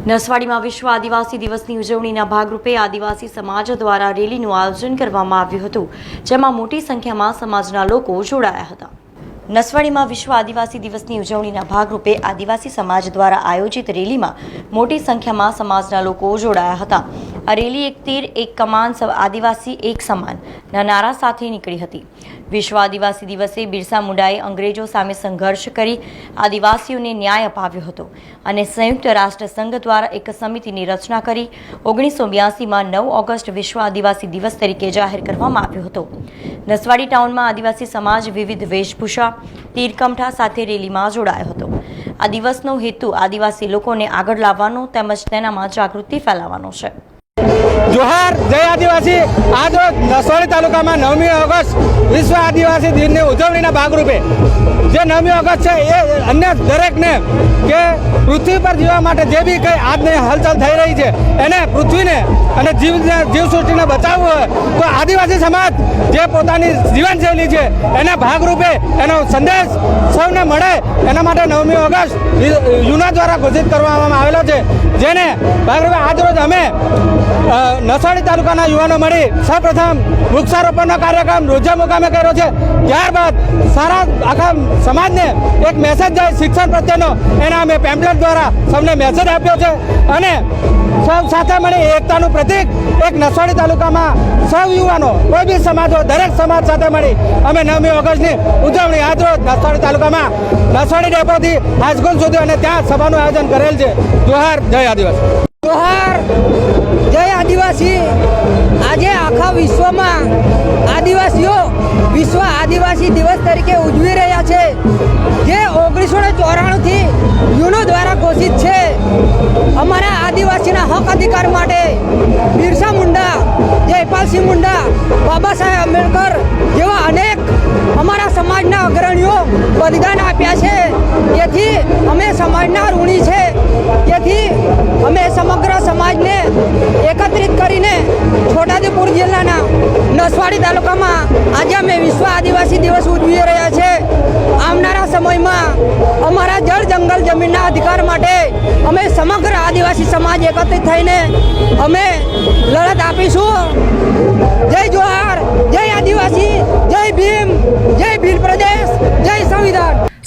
નસવાડીમાં વિશ્વ આદિવાસી દિવસની ઉજવણીના ભાગરૂપે આદિવાસી સમાજ દ્વારા રેલીનું આયોજન કરવામાં આવ્યું હતું, જેમાં મોટી સંખ્યામાં સમાજના લોકો જોડાયા હતા. નસવાડીમાં વિશ્વ આદિવાસી દિવસની ઉજવણીના ભાગરૂપે આદિવાસી સમાજ દ્વારા આયોજિત રેલીમાં મોટી સંખ્યામાં સમાજના લોકો જોડાયા હતા. આ રેલી એક તીર, એક કમાન સૌ આદિવાસી એક સમાન. ના નારા સાથે નીકળી હતી. વિશ્વ આદિવાસી દિવસે બિરસા મુંડાએ અંગ્રેજો સામે સંઘર્ષ કરી આદિવાસીઓને ન્યાય અપાવ્યો હતો અને સંયુક્ત રાષ્ટ્ર સંઘ દ્વારા એક સમિતિની રચના કરી ઓગણીસો બ્યાસીમાં નવ ઓગસ્ટ વિશ્વ આદિવાસી દિવસ તરીકે જાહેર કરવામાં આવ્યો હતો. નસવાડી ટાઉનમાં આદિવાસી સમાજ વિવિધ વેશભૂષા, તીરકમઠા સાથે રેલીમાં જોડાયો હતો. આ દિવસનો હેતુ આદિવાસી લોકોને આગળ લાવવાનો તેમજ તેનામાં જાગૃતિ ફેલાવવાનો છે. જોહાર, જય આદિવાસી. આજ રોજ નસવાડી તાલુકામાં નવમી ઓગસ્ટ વિશ્વ આદિવાસી દિનની ઉજવણીના ભાગરૂપે જે નવમી ઓગસ્ટ છે એ અન્ય દરેકને કે પૃથ્વી પર જીવવા માટે જે બી કંઈ આજની હલચલ થઈ રહી છે, એને પૃથ્વીને અને જીવને જીવસૃષ્ટિને બચાવવું હોય તો આદિવાસી સમાજ જે પોતાની જીવનશૈલી છે, એના ભાગરૂપે એનો સંદેશ સૌને મળે એના માટે નવમી ઓગસ્ટ યુના દ્વારા ઘોષિત કરવામાં આવેલો છે, જેને ભાગરૂપે આજરોજ અમે નસાડી તાલુકાના યુવાનો મળી સૌપ્રથમ વૃક્ષારોપણનો કાર્યક્રમ રોજા મુકામે કર્યો છે. ત્યારબાદ સારા આખા સમાજને એક મેસેજ જાય શિક્ષણ પ્રત્યેનો, એના અમે પેમ્પલેટ દ્વારા સૌને મેસેજ આપ્યો છે. અને સૌ સાથે મળી એકતાનું પ્રતિક એક નસવાડી તાલુકામાં સૌ યુવાનો, કોઈ બી સમાજ હોય, દરેક સમાજ સાથે મળી અમે નવમી ઓગસ્ટની ઉજવણી આજરોજ નસવાડી તાલુકામાં નસવાડી ડેપોથી હાઈસ્કૂલ સુધી અને ત્યાં સભાનું આયોજન કરેલ છે. જોહાર, જય આદિવાસી. જોહાર, જય આદિવાસી. આજે આખા વિશ્વમાં આદિવાસીઓ વિશ્વ આદિવાસી દિવસ તરીકે ઉજવી રહ્યા છે. જે ઓગણીસો ને ચોરાણુંથી યુનો દ્વારા ઘોષિત છે. અમારા આદિવાસીના હક અધિકાર માટે બિરસા મુંડા, જયપાલસિંહ મુંડા બાબા સાહેબ આંબેડકર સમાજના અગ્રણીઓ બલિદાન આપ્યા છે. તેથી અમે સમાજના ઋણી છે. તેથી અમે સમગ્ર સમાજને એકત્રિત કરીને છોટાઉદેપુર જિલ્લાના નસવાડી તાલુકામાં આજે અમે વિશ્વ આદિવાસી દિવસ ઉજવી રહ્યા છે. આવનારા સમયમાં અમારા જળ જંગલ જમીનના અધિકાર માટે અમે સમગ્ર આદિવાસી સમાજ એકત્રિત થઈને અમે લડત આપીશું.